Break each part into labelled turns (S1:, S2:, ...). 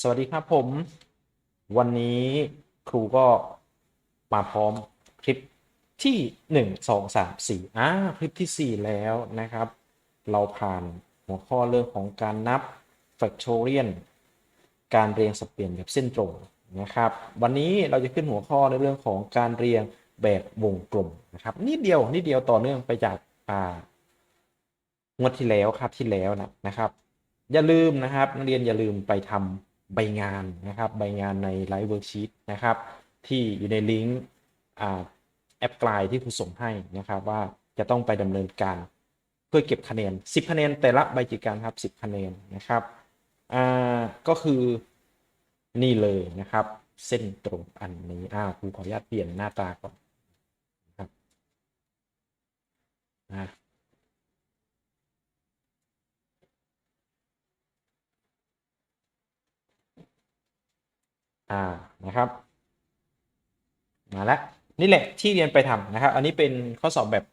S1: สวัสดีครับผม วันนี้ครูก็มาพร้อมคลิปที่1 2 3 4อ่าคลิปที่4แล้วนะครับ เราผ่านหัวข้อเรื่องของการนับ factorial การเรียงสับเปลี่ยนแบบเส้นตรงนะครับ วันนี้เราจะขึ้นหัวข้อในเรื่องของการเรียงแบบวงกลมนะครับนิดเดียวนิดเดียวต่อเนื่องไปจากอ่างวดที่แล้วครับที่แล้วนะนะครับ อย่าลืมนะครับนักเรียนอย่าลืมไปทำใบงานนะครับใบงานในไลฟ์เวิร์กชีตนะครับที่อยู่ในลิงก์แอปกลายที่ครูส่งให้นะครับว่าจะต้องไปดำเนินการเพื่อเก็บคะแนน 10 คะแนนแต่ละใบกิจกรรครับ 10 คะแนนนะครับอ่าก็คือนี่เลยนะครับ เส้นตรงอันนี้อ่าครูขออนุญาตเปลี่ยนหน้าตาก่อนนะครับอ่า อ่านะครับ มาแล้วนี่แหละที่เรียนไปทำนะครับ อันนี้เป็นข้อสอบแบบ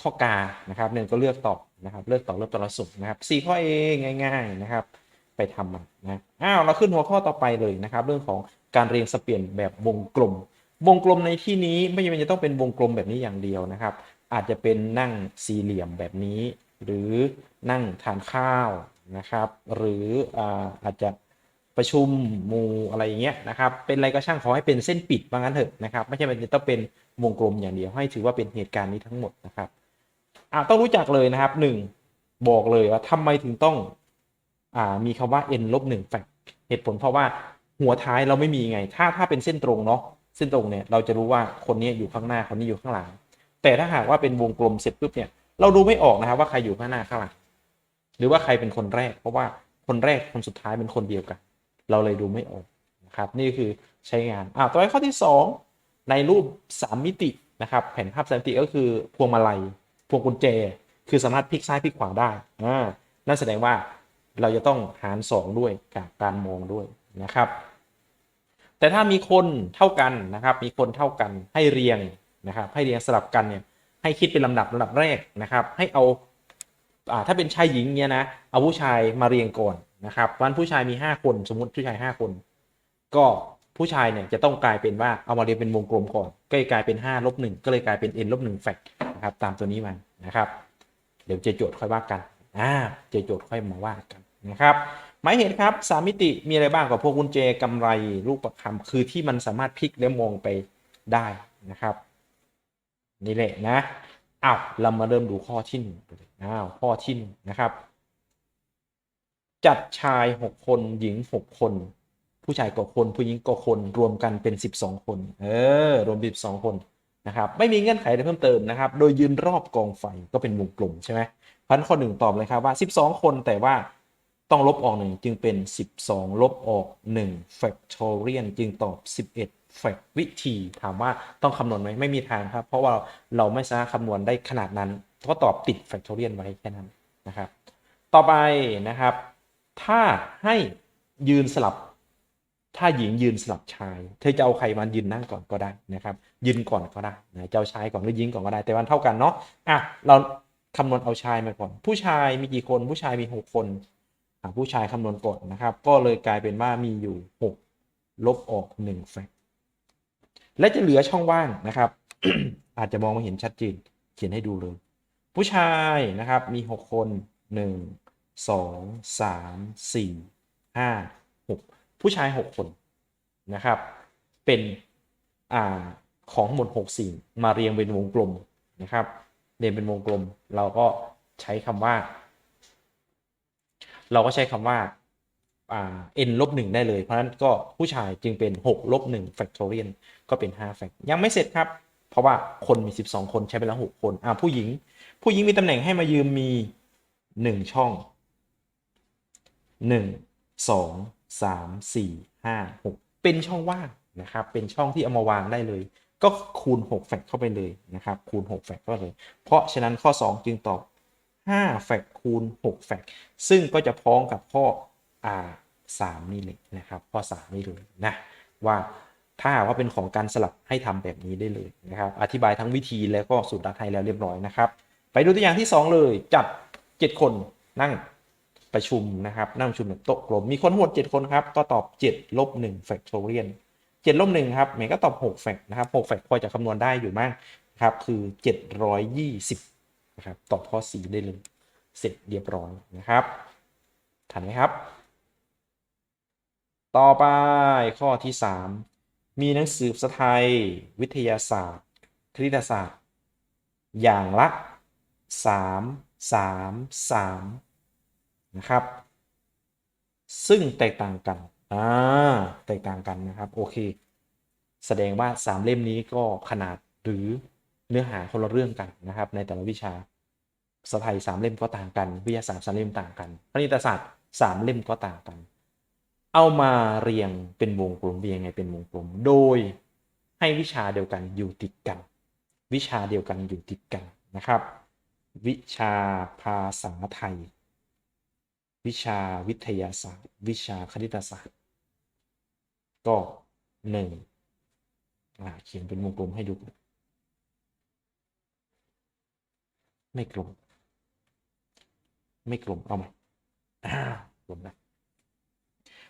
S1: ข้อกานะครับหนึ่งก็เลือกตอบนะครับ เลือกตอบเลือกตอบล้วสุ่มนะครับสี่ข้อเองง่าย ๆนะครับ ไปทำมันนะอ้าวเราขึ้นหัวข้อต่อไปเลยนะครับ เรื่องของการเรียงสเปลี่ยนแบบวงกลม วงกลมในที่นี้ไม่จำเป็นจะต้องเป็นวงกลมแบบนี้อย่างเดียวนะครับ อาจจะเป็นนั่งสี่เหลี่ยมแบบนี้ หรือนั่งทานข้าวนะครับ หรืออาอาจจะ ประชุมหมูอะไรอย่างเงี้ยนะครับเป็นอะไรก็ช่างขอให้เป็นเส้นปิดว่างั้นเถอะนะครับไม่ใช่เป็นต้องเป็นวงกลมอย่างเดียวให้ถือว่าเป็นเหตุการณ์นี้ทั้งหมดนะครับอ่าต้องรู้จักเลยนะครับหนึ่งบอกเลยว่าทำไมถึงต้องอ่ามีคำว่า n ลบหนึ่งแฟกเหตุผลเพราะว่าหัวท้ายเราไม่มีไง ถ้าถ้าเป็นเส้นตรงเนาะเส้นตรงเนี่ยเราจะรู้ว่าคนนี้อยู่ข้างหน้าคนนี้อยู่ข้างหลัง แต่ถ้าหากว่าเป็นวงกลมเสร็จปุ๊บเนี่ยเราดูไม่ออกนะครับว่าใครอยู่ข้างหน้าข้างหลังหรือว่าใครเป็นคนแรก เพราะว่าคนแรกคนสุดท้ายเป็นคนเดียวกัน เราเลยดูไม่ออกนะครับนี่คือใช้งานอ่าต่อไปข้อที่ 2 ในรูป 3 มิตินะครับแผนภาพสามมิติก็คือพวงมาลัยพวงกุญแจ คือสามารถพลิกซ้ายพลิกขวาได้อ่านั่นแสดงว่าเราจะต้องหาร 2 ด้วยกับการมองด้วยนะครับ แต่ถ้ามีคนเท่ากันนะครับ มีคนเท่ากันให้เรียงนะครับ ให้เรียงสลับกันเนี่ยให้คิดเป็นลำดับลำดับแรกนะครับ ให้เอาอ่าถ้าเป็นชายหญิงเนี่ยนะเอาผู้ชายมาเรียงก่อน นะครับวันผู้ชายมี 5 คนสมมติผู้ชาย 5 คน ก็ผู้ชายเนี่ยจะต้องกลายเป็นว่าเอามาเรียงเป็นวงกลมก่อนก็เลยกลายเป็น5ลบ1ก็เลยกลายเป็น n ลบ1แฟกนะครับตามตัวนี้มานะครับ เดี๋ยวเจอโจทย์ค่อยว่ากันอ่าเจอโจทย์ค่อยมาว่ากันนะครับหมายเหตุครับสามมิติมีอะไรบ้างกับพวกกุญแจกำไรลูกประคำคือที่มันสามารถพลิกและมองไปได้นะครับนี่แหละนะอ้าวเรามาเริ่มดูข้อที่หนึ่งอ้าวข้อที่หนึ่งนะครับ จัดชาย6คนหญิง6คน ผู้ชายก็คน ผู้หญิงก็คนรวมกันเป็น12คน เออ รวมเป็น12คนนะครับ ไม่มีเงื่อนไขอะไรเพิ่มเติมนะครับ โดยยืนรอบกองไฟก็เป็นวงกลมใช่ไหมพันข้อหนึ่งตอบเลยครับว่า12คนแต่ว่าต้องลบออกหนึ่งจึงเป็น 12 ลบออก1 factorial จึงตอบ 11 fact วิธีถามว่าต้องคำนวณไหมไม่มีทางครับ เพราะว่าเราไม่สามารถคำนวณได้ขนาดนั้น ก็ตอบติด factorial ไว้แค่นั้นนะครับ ต่อไปนะครับ ถ้าให้ยืนสลับ ถ้าหญิงยืนสลับชาย เธอจะเอาใครมายืนนั่งก่อนก็ได้นะครับ ยืนก่อนก็ได้นะเจ้าชายก่อนหรือหญิงก่อนก็ได้ แต่วันเท่ากันเนาะอะเราคำนวณเอาชายมาก่อน ผู้ชายมีกี่คน ผู้ชายมีหกคนผู้ชายคำนวณก่อนนะครับ ก็เลยกลายเป็นว่ามีอยู่หกลบออกหนึ่งแฟกและจะเหลือช่องว่างนะครับ อาจจะมองไม่เห็นชัดเจนเขียนให้ดูเลย ผู้ชายนะครับมีหกคนหนึ่ง สองสามสี่ห้าหกผู้ชายหกคนนะครับ เป็นอ่าของหมดหกสิ่งมาเรียงเป็นวงกลมนะครับเรียงเป็นวงกลมเราก็ใช้คำว่า เราก็ใช้คำว่าอ่า n ลบหนึ่งได้เลย เพราะฉะนั้นก็ผู้ชายจึงเป็น6ลบ1 factorial ก็เป็น5 fact ยังไม่เสร็จครับ เพราะว่าคนมี 12 คนใช้ไปแล้ว 6 คน อ่าผู้หญิง ผู้หญิงมีตำแหน่งให้มายืมมี 1 ช่อง 1 2 3 4 5 6 เป็นช่องว่างนะครับ เป็นช่องที่เอามาวางได้เลย ก็คูณ 6 แฟกเข้าไปเลยนะครับ คูณ 6 แฟกเข้าไปเลย เพราะฉะนั้นข้อ 2 จึงตอบ 5 แฟกคูณ 6 แฟกซึ่งก็จะพ้องกับข้ออ่า3นี่เลยนะครับ ข้อ 3 นี่เลยนะ ว่าถ้าว่าเป็นของการสลับให้ทำแบบนี้ได้เลยนะครับ อธิบายทั้งวิธีแล้วก็สูตรรัดไทยแล้วเรียบร้อยนะครับ ไปดูตัวอย่างที่ 2 เลย จัด7คนนั่ง ประชุมนะครับนั่งประชุมแบบโต๊ะกลมมีคนทั้งหมด7คนครับก็ตอบ7ลบ1 factorial 7ลบ1ครับเมย์ก็ตอบ6แฟกนะครับ6แฟกพอจะคำนวณได้อยู่มั้งครับคือ 720นะครับตอบข้อ4ได้เลยเสร็จเรียบร้อยนะครับทันไหมครับ ต่อไปข้อที่ 3 มีหนังสือภาษาไทย วิทยาศาสตร์ คณิตศาสตร์ อย่างละ 3 3 3 นะครับ ซึ่งแตกต่างกันอ่าแตกต่างกันนะครับโอเค แสดงว่า 3 เล่มนี้ก็ขนาดหรือเนื้อหาคนละเรื่องกันนะครับ ในแต่ละวิชาภาษาไทย3เล่มก็ต่างกัน วิทยาศาสตร์3เล่มต่างกันคณิตศาสตร์3เล่มก็ต่างกัน เอามาเรียงเป็นวงกลมเรียงไงเป็นวงกลม โดยให้วิชาเดียวกันอยู่ติดกัน วิชาเดียวกันอยู่ติดกันนะครับ วิชาภาษาไทย วิชาวิทยาศาสตร์ วิชาคณิตศาสตร์ ก็หนึ่งเขียนเป็นวงกลมให้ดูไม่กลม ไม่กลมเอาใหม่อ่ากลมนะ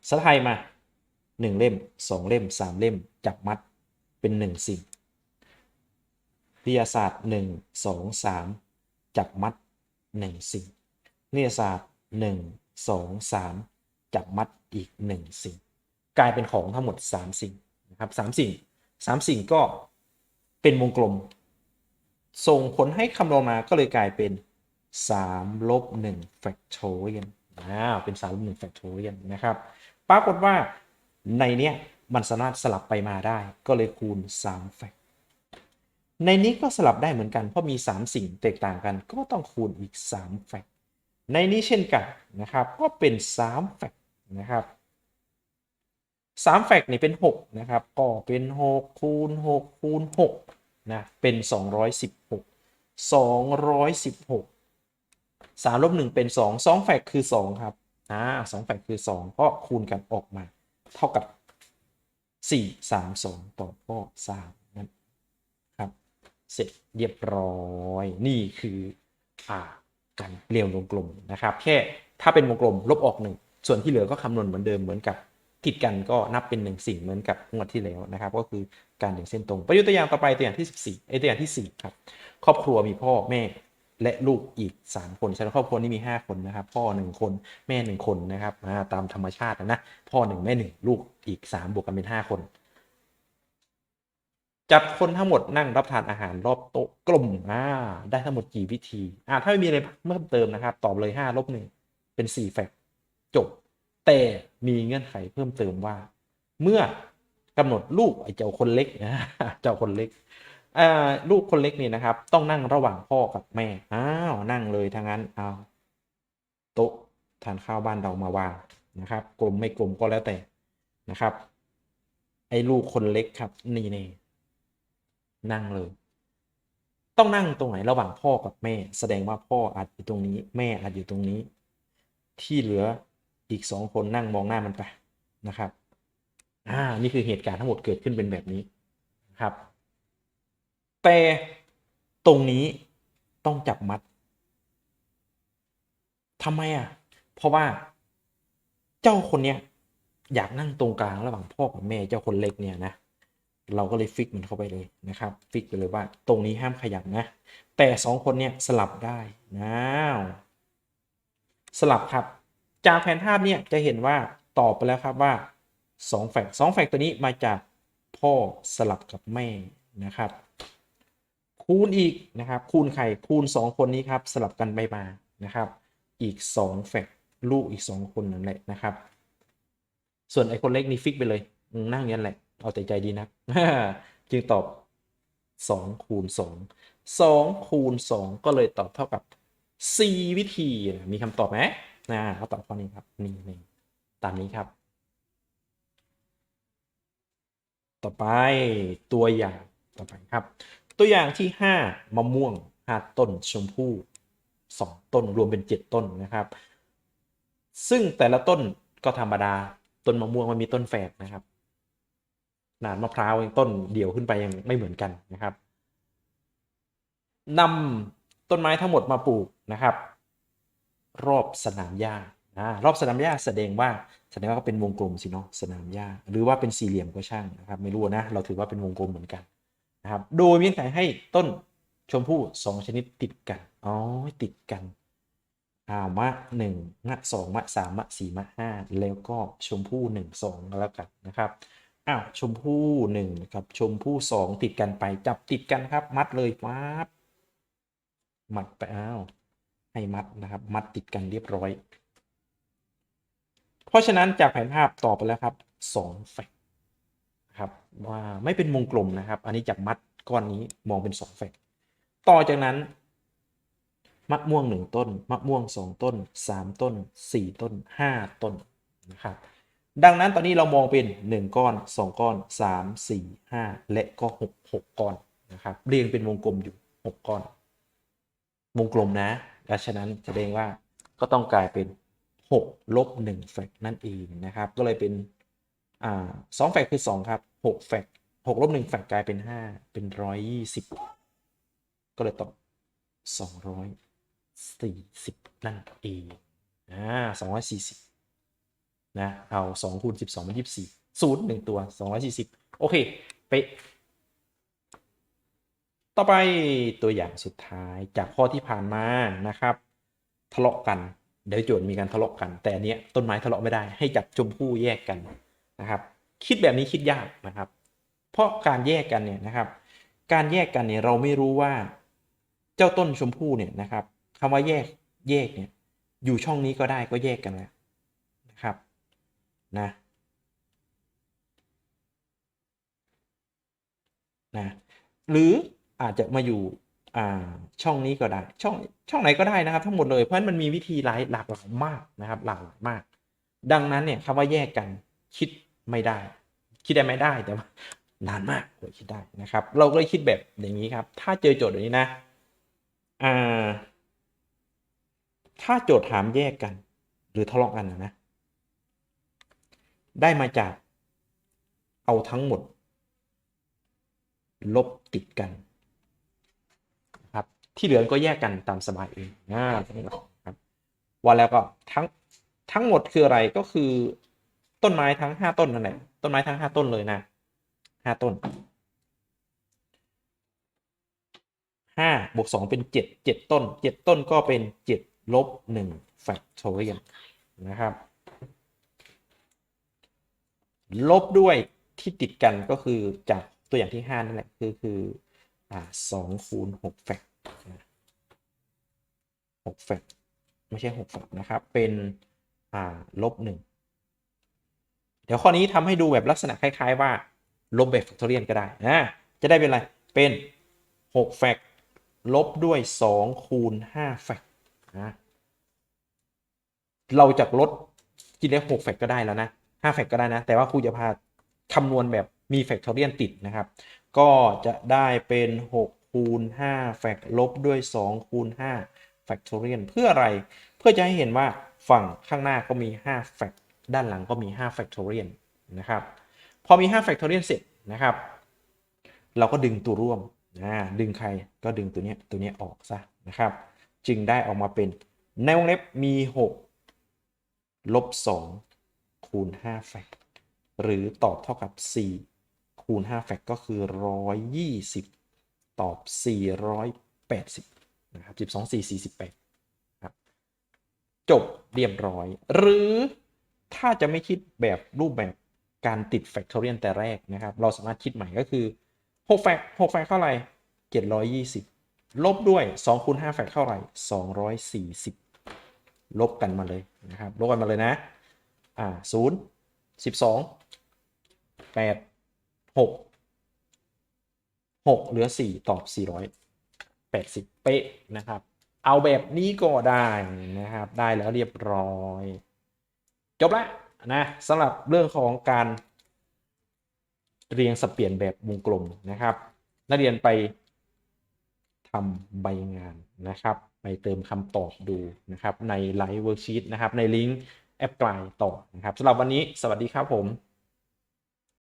S1: ภาษาไทยมาหนึ่งเล่มสองเล่มสามเล่ม จับมัดเป็นหนึ่งสิ่งวิทยาศาสตร์หนึ่งสองสามจับมัดหนึ่งสิ่งวิยศาสตร์หนึ่ง สองสามจับมัดอีกหนึ่งสิ่ง กลายเป็นของทั้งหมดสามสิ่งนะครับสามสิ่งสามสิ่งก็เป็นวงกลม ส่งผลให้คำนวณมาก็เลยกลายเป็น3ลบ1 factorial อ่าเป็น3ลบ1 factorial นะครับปรากฏว่าในเนี้ยมันสามารถสลับไปมาได้ ก็เลยคูณ3แฟกในนี้ก็สลับได้เหมือนกัน เพราะมี 3 สิ่งแตกต่างกัน ก็ต้องคูณอีก3แฟก ในนี้เช่นกันนะครับก็เป็น3แฟกต์นะครับ3แฟกต์นี่เป็น6นะครับก็เป็น6คูณ6คูณ6นะเป็น 216 216 3ลบ1เป็น 2 2แฟกต์คือ 2 ครับอ่า2แฟกต์คือ 2 ก็คูณกันออกมา เท่ากับ 4 3 2ต่อข้อ3นั่นครับ เสร็จเรียบร้อยนี่คืออ่า การเรียงวงกลมนะครับ แค่ถ้าเป็นวงกลมลบออก1ส่วนที่เหลือก็คำนวณเหมือนเดิมเหมือนกับติดกันก็นับเป็นหนึ่งสิ่งเหมือนกับงวดที่แล้วนะครับ ก็คือการเรียงเส้นตรงไปดูตัวอย่างต่อไปตัวอย่างที่ 14ไอตัวอย่างที่4ครับครอบครัวมีพ่อแม่และลูกอีก 3 คนฉะนั้นครอบครัวนี้มี 5 คนนะครับ พ่อ 1 คนแม่ 1 คนนะครับตามธรรมชาตินะนะพ่อ 1 แม่ 1 ลูกอีก 3 บวกกันเป็น 5 คน จับคนทั้งหมดนั่งรับทานอาหารรอบโต๊ะกลมอ่าได้ทั้งหมดกี่วิธีอ่าถ้าไม่มีอะไรเพิ่มเติมนะครับ ตอบเลย5ลบ1เป็น4แฟกจบ แต่มีเงื่อนไขเพิ่มเติมว่า เมื่อกำหนดลูกไอ้เจ้าคนเล็กนะเจ้าคนเล็กอ่าลูกคนเล็กนี่นะครับ ต้องนั่งระหว่างพ่อกับแม่อ้าวนั่งเลยทั้งนั้นเอาโต๊ะทานข้าวบ้านเรามาวางนะครับ กลมไม่กลมก็แล้วแต่นะครับ ไอ้ลูกคนเล็กครับนี่นี่ นั่งเลย ต้องนั่งตรงไหนระหว่างพ่อกับแม่ แสดงว่าพ่ออาจอยู่ตรงนี้ แม่อาจอยู่ตรงนี้ ที่เหลืออีกสองคนนั่งมองหน้ามันไปนะครับอ่านี่คือเหตุการณ์ทั้งหมดเกิดขึ้นเป็นแบบนี้นะครับ แต่ตรงนี้ต้องจับมัดทำไมอะ เพราะว่าเจ้าคนเนี้ยอยากนั่งตรงกลางระหว่างพ่อกับแม่เจ้าคนเล็กเนี่ยนะ เราก็เลยฟิกมันเข้าไปเลยนะครับ ฟิกไปเลยว่าตรงนี้ห้ามขยับนะ แต่สองคนเนี่ยสลับได้นะสลับครับ จากแผนภาพเนี่ยจะเห็นว่าตอบไปแล้วครับว่า2แฟกต์2แฟกตัวนี้มาจากพ่อสลับกับแม่นะครับ คูณอีกนะครับ คูณใครคูณ 2 คนนี้ครับ สลับกันไปมานะครับ อีก 2 แฟกลูกอีก 2 คนนั่นแหละนะครับ ส่วนไอ้คนเล็กนี่ฟิกไปเลยนั่งอย่างนั้นแหละ เอาแต่ใจดีนะจึงตอบ 2 คูณ 2 2 คูณ 2 ก็เลยตอบเท่ากับ 4 วิธีนะมีคำตอบไหมนะเขาตอบข้อนี้ครับนี่นี่ตามนี้ครับ ต่อไปตัวอย่างต่อไปครับ ตัวอย่างที่ 5มะม่วง 5 ต้นชมพู่2ต้นรวมเป็น 7 ต้นนะครับ ซึ่งแต่ละต้นก็ธรรมดาต้นมะม่วงมันมีต้นแฝดนะครับ หนานมะพร้าวเองต้นเดี่ยวขึ้นไปยังไม่เหมือนกันนะครับนำต้นไม้ทั้งหมดมาปลูกนะครับ รอบสนามหญ้าอ่ารอบสนามหญ้าแสดงว่าแสดงว่าก็เป็นวงกลมสิเนาะสนามหญ้าหรือว่าเป็นสี่เหลี่ยมก็ช่างนะครับ ไม่รู้นะ เราถือว่าเป็นวงกลมเหมือนกันนะครับ โดยมีเงื่ให้ต้นชมพู่สองชนิดติดกันอ๋อติดกันอาวมะหนึ่งมะสองมะสามมะสี่มะห้าแล้วก็ชมพู่หนึ่งสองแล้วกันนะครับ อ้าวชมพู่หนึ่งกับชมพู่สองติดกันไปจับติดกันครับ มัดเลยมัดมัดไปอ้าวให้มัดนะครับ มัดติดกันเรียบร้อย เพราะฉะนั้นจากแผนภาพต่อไปแล้วครับสองแฟกครับว่าไม่เป็นวงกลมนะครับ อันนี้จากมัดก้อนนี้มองเป็นสองแฟกต่อจากนั้น มะม่วงหนึ่งต้น มะม่วงสองต้นสามต้นสี่ต้นห้าต้นนะครับ ดังนั้นตอนนี้เรามองเป็นหนึ่งก้อนสองก้อนสามสี่ห้าและก็หกหกก้อนนะครับเรียงเป็นวงกลมอยู่หกก้อน วงกลมนะดังนั้นแสดงว่าก็ต้องกลายเป็น 6 ลบ1แฟกนั่นเองนะครับ ก็เลยเป็นอ่าสองแฟกคือ 2 ครับ 6 แฟก6ลบ1แฟกกลายเป็น 5 เป็น 120 ก็เลยตอบ240 นั่นเองอ่า240 นะเอา2คูณ12เป็น24ศูนย์หนึ่งตัว 240 โอเคเป๊ะต่อไปตัวอย่างสุดท้ายจากข้อที่ผ่านมานะครับ ทะเลาะกันเดี๋ยวโจทย์มีการทะเลาะกัน แต่อันเนี้ยต้นไม้ทะเลาะไม่ได้ให้จับชมพู่แยกกันนะครับ คิดแบบนี้คิดยากนะครับ เพราะการแยกกันเนี่ยนะครับ การแยกกันเนี่ยเราไม่รู้ว่าเจ้าต้นชมพู่เนี่ยนะครับคำว่าแยกแยกเนี่ยอยู่ช่องนี้ก็ได้ก็แยกกันแล้ว นะนะหรืออาจจะมาอยู่ช่องนี้ก็ได้ช่องช่องไหนก็ได้นะครับ ทั้งหมดเลยเพราะมันมีวิธีหลายหลากหลายมากนะครับหลากหลายมาก ดังนั้นเนี่ยคำว่าแยกกันคิดไม่ได้ คิดได้ไม่ได้แต่ว่านานมากกว่าคิดได้นะครับ เราก็เลยคิดแบบอย่างนี้ครับ ถ้าเจอโจทย์แบบนี้นะอ่าถ้าโจทย์ถามแยกกัน หรือทะเลาะกันนะ ได้มาจากเอาทั้งหมด ลบติดกันครับที่เหลือก็แยกกันตามสบายเองนะครับว่าแล้วก็ทั้งทั้งหมดคืออะไรก็คือต้นไม้ทั้งห้าต้นนั่นแหละต้นไม้ทั้งห้าต้นเลยนะห้าต้นห้าบวกสองเป็นเจ็ดเจ็ดต้นเจ็ดต้นก็เป็นเจ็ดลบหนึ่งแฟกทอเรียนนะครับ ลบด้วยที่ติดกันก็คือจากตัวอย่างที่ 5 นั่นแหละ คือคืออ่าสองคูณหกแฟกหกแฟกไม่ใช่หกแฟกนะครับ เป็นอ่าลบหนึ่งเดี๋ยวข้อนี้ทำให้ดูแบบลักษณะคล้าย ๆ ว่าลบแบบแฟกทอเรียนก็ได้นะจะได้เป็นอะไร เป็น6แฟกลบด้วย 2 คูณ5แฟกนะเราจะลดกินได้6แฟกก็ได้แล้วนะ 5แฟกก็ได้นะ แต่ว่าครูจะพาคำนวณแบบมีแฟกทอเรียนติดนะครับ ก็จะได้เป็น 6 คูณ 5 แฟกลบด้วย 2 คูณ 5 แฟกทอเรียนเพื่ออะไร เพื่อจะให้เห็นว่าฝั่งข้างหน้าก็มี 5 แฟกด้านหลังก็มี 5 แฟกทอเรียนนะครับ พอมี 5 แฟกทอเรียนเสร็จนะครับ เราก็ดึงตัวร่วมนะดึงใครก็ดึงตัวนี้ตัวนี้ออกซะนะครับ จึงได้ออกมาเป็นในวงเล็บมี 6 ลบ 2 คูณ5แฟกหรือตอบเท่ากับ 4 คูณ5แฟกก็คือ 120 ตอบ 480 นะครับ 12 4 48ครับจบเรียบร้อย หรือถ้าจะไม่คิดแบบรูปแบบการติดแฟกทอเรียนแต่แรกนะครับ เราสามารถคิดใหม่ก็คือ6แฟก6แฟกเท่าไหร่ 720 ลบด้วย2คูณ5แฟกเท่าไหร่ 240 ลบกันมาเลยนะครับ ลบกันมาเลยนะ อ่า0 12 8 6 6เหลือ4ตอบ480เป๊ะนะครับ เอาแบบนี้ก็ได้นะครับ ได้แล้วเรียบร้อย จบละนะสำหรับเรื่องของการ เรียงสับเปลี่ยนแบบวงกลมนะครับ นักเรียนไปทำใบงานนะครับ ไปเติมคำตอบดูนะครับ ในไลฟ์เวิร์กชีตนะครับ ในลิงก์ แอปกลายต่อนะครับสำหรับวันนี้สวัสดีครับผม